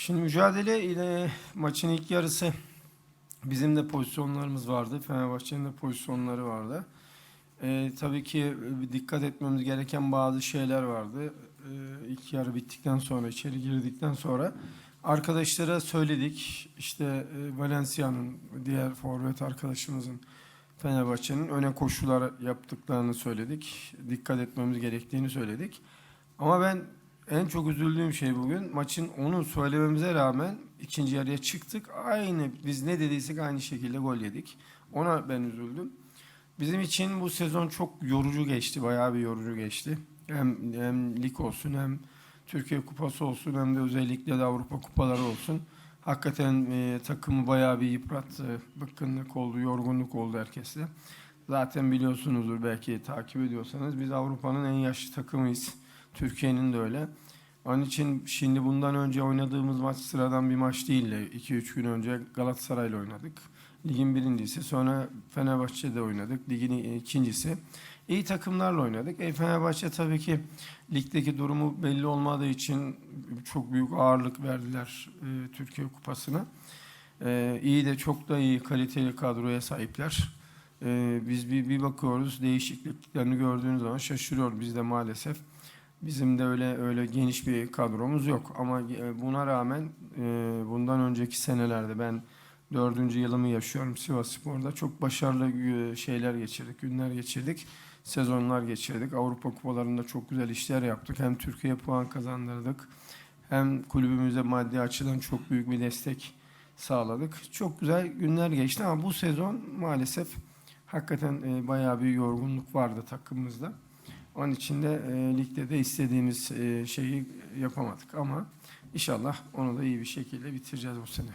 Şimdi mücadele ile maçın ilk yarısı bizim de pozisyonlarımız vardı. Fenerbahçe'nin de pozisyonları vardı. Ee, tabii ki dikkat etmemiz gereken bazı şeyler vardı. Ee, ilk yarı bittikten sonra, içeri girdikten sonra arkadaşlara söyledik. İşte e, Valencia'nın, diğer forvet arkadaşımızın Fenerbahçe'nin öne koşular yaptıklarını söyledik. Dikkat etmemiz gerektiğini söyledik. Ama ben en çok üzüldüğüm şey bugün maçın onu söylememize rağmen ikinci yarıya çıktık. Aynı biz ne dediysek aynı şekilde gol yedik. Ona ben üzüldüm. Bizim için bu sezon çok yorucu geçti. Bayağı bir yorucu geçti. Hem, hem lig olsun hem Türkiye Kupası olsun hem de özellikle de Avrupa Kupaları olsun. Hakikaten e, takımı bayağı bir yıprattı. Bıkkınlık oldu, yorgunluk oldu herkeste. Zaten biliyorsunuzdur belki takip ediyorsanız biz Avrupa'nın en yaşlı takımıyız. Türkiye'nin de öyle. Onun için şimdi bundan önce oynadığımız maç sıradan bir maç değildi. 2-3 gün önce Galatasaray'la oynadık. Ligin birincisi. Sonra Fenerbahçe'de oynadık. Ligin ikincisi. İyi takımlarla oynadık. E, Fenerbahçe tabii ki ligdeki durumu belli olmadığı için çok büyük ağırlık verdiler e, Türkiye Kupası'na. E, iyi de çok da iyi kaliteli kadroya sahipler. E, biz bir, bir bakıyoruz değişikliklerini gördüğünüz zaman şaşırıyor biz de maalesef. Bizim de öyle öyle geniş bir kadromuz yok ama e, buna rağmen e, bundan önceki senelerde ben dördüncü yılımı yaşıyorum Sivas Spor'da. Çok başarılı e, şeyler geçirdik, günler geçirdik, sezonlar geçirdik. Avrupa kupalarında çok güzel işler yaptık. Hem Türkiye puan kazandırdık hem kulübümüze maddi açıdan çok büyük bir destek sağladık. Çok güzel günler geçti ama bu sezon maalesef hakikaten bayağı bir yorgunluk vardı takımımızda. Onun için de e, ligde de istediğimiz e, şeyi yapamadık ama inşallah onu da iyi bir şekilde bitireceğiz bu sene.